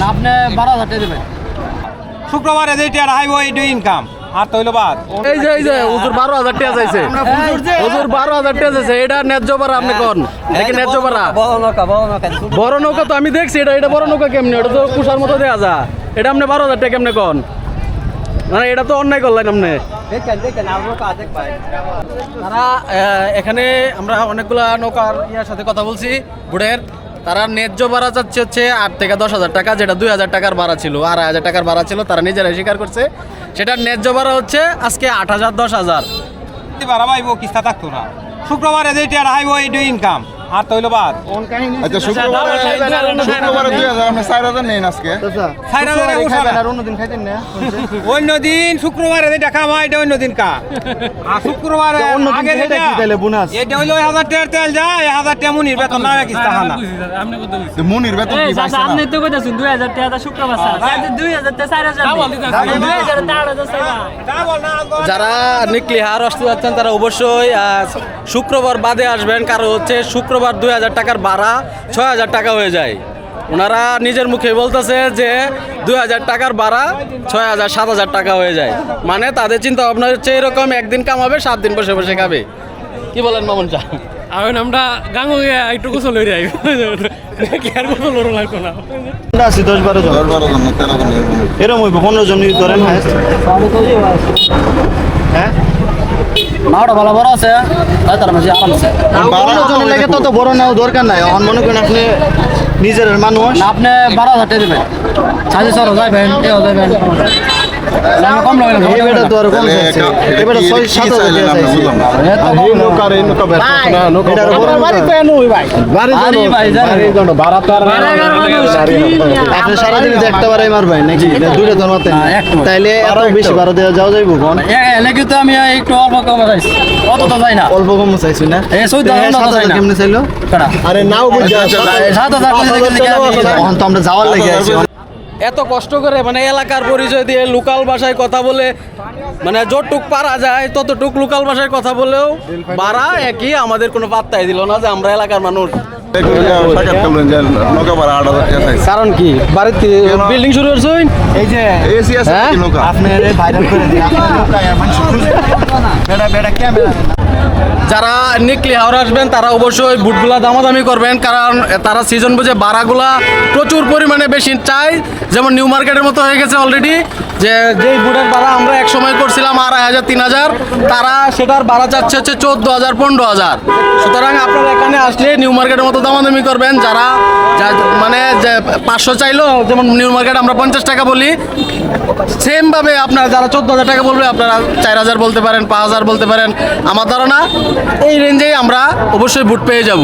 না আপনি বারো হাজার টাকা দেবেন। শুক্রবারে যেটা হাইব এইটু ইনকাম আর তৈল বাদ। এই যে এই যে হুজুর বারো হাজার টাকা চাইছে। হুজুর বারো হাজার টাকা চাইছে এটা ন্যায্য পারা আপনি কোন? দেখি ন্যায্য পারা বড় নৌকা বড় নৌকা বড় নৌকা। তো আমি দেখছি এটা এটা বড় নৌকা কেমনি? এটা তো কুষার মতো দেয়া যা এটা আপনি বারো হাজার টাকা কেমনে কোন? মানে এটা তো অন্যায় করলেন আপনি। নৌকা তারা এখানে আমরা অনেকগুলা নৌকার ইয়ার সাথে কথা বলছি। বুড়ের তারা ন্যায্য ভাড়া চাচ্ছে হচ্ছে আট থেকে দশ হাজার টাকা, যেটা দুই হাজার টাকার ভাড়া ছিল। আড়াই হাজার টাকার ভাড়া ছিল, তারা নিজেরাই স্বীকার করছে। সেটার ন্যায্য ভাড়া হচ্ছে আজকে আট হাজার, দশ হাজার। ভাড়া পাইব, কিস্তা থাকতো না। শুক্রবারে যেটা হাইব এইটু ইনকাম আর তৈল বাদ। আচ্ছা শুক্রবারে শুক্রবারে দুই হাজার আপনি চার হাজার নেন আজকে। চার হাজারে। আর অন্যদিন খাইতেন না? অন্য দিন শুক্রবারে যেটা খাওয়া এটা অন্য দিন কা আর শুক্রবারে অন্য আগে যেটা তাহলে bonus? এটা হইল হাজার টাকার তেল যায় হাজার টাকা মুনির বেতন না তো মুনির বেতন কি আপনি তো কইতাছেন দুই হাজার টাকা শুক্রবার স্যার। দুই হাজার টাকা চার হাজার দুই হাজার টাকা হাজার যারা নিকলি হার আসতে যাচ্ছেন তারা অবশ্যই শুক্রবার বাদে আসবেন। কারণ হচ্ছে শুক্রবার দুই হাজার টাকার ভাড়া ছয় হাজার টাকা হয়ে যায়। ওনারা নিজের মুখে বলতেছে যে দুই হাজার টাকার ভাড়া ছয় হাজার সাত হাজার টাকা হয়ে যায়। মানে তাদের চিন্তা ভাবনা হচ্ছে এরকম একদিন কামাবে সাত দিন বসে বসে খাবে। কি বলেন মামুন চা? এখন আমরা গাঙ্গ একটু গোসল হয়ে যাই কি আর গোসল হলো লাগতো না? আছি দশ বারো জন। এরকম। হইব পনেরো জন ধরেন ভালো বড় আছে তাই তার মাঝে আরাম আছে। পনেরো জনের লাগে তত বড় নেওয়া দরকার নাই। এখন মনে করেন আপনি নিজের মানুষ। আপনি বারো হাজার টাকা দেবেন। সাড়ে চার যাবেন এ যাবেন আর আপনি? সারাদিন একটা বারাই মারবেন নাকি দুইটা তাইলে এত বেশি বারো দেওয়া যাওয়া যাইব কোন তো আমি একটু অল্প কম যাই না অল্প কম চাইছি না চাই চাইলো আরে নাও তো আমরা যাওয়ার লেগে আছি এত কষ্ট করে মানে এলাকার পরিচয় দিয়ে লোকাল ভাষায় কথা বলে মানে যতটুক পারা যায় ততটুক লোকাল ভাষায় কথা বলেও বাড়া একই আমাদের কোনো পাত্তাই দিল না যে আমরা এলাকার মানুষ। কারণ কি? বাড়িতে বিল্ডিং শুরু করছেন? এই যে হ্যাঁ? নাকি নৌকা আপনি ভাইরাল করে যারা নিকলি হাওড় আসবেন, তারা অবশ্যই বুটগুলা দামাদামি করবেন, কারণ তারা সিজন বুঝে বাড়াগুলা প্রচুর পরিমাণে বেশি চাই যেমন নিউ মার্কেটের মতো হয়ে গেছে অলরেডি যে যেই বুটের ভাড়া আমরা এক সময় করছিলাম আড়াই হাজার, তিন হাজার, তারা সেটার ভাড়া চাচ্ছে হচ্ছে চোদ্দ হাজার, পনেরো হাজার। সুতরাং আপনারা এখানে আসলে নিউ মার্কেটের মতো দামাদামি করবেন, যারা মানে পাঁচশো চাইলো, যেমন নিউ মার্কেট আমরা পঞ্চাশ টাকা বলি সেমভাবে আপনারা যারা চোদ্দ হাজার টাকা বলবে, আপনারা চার হাজার বলতে পারেন, পাঁচ হাজার বলতে পারেন। আমার ধারণা এই রেঞ্জেই আমরা অবশ্যই বুট পেয়ে যাব।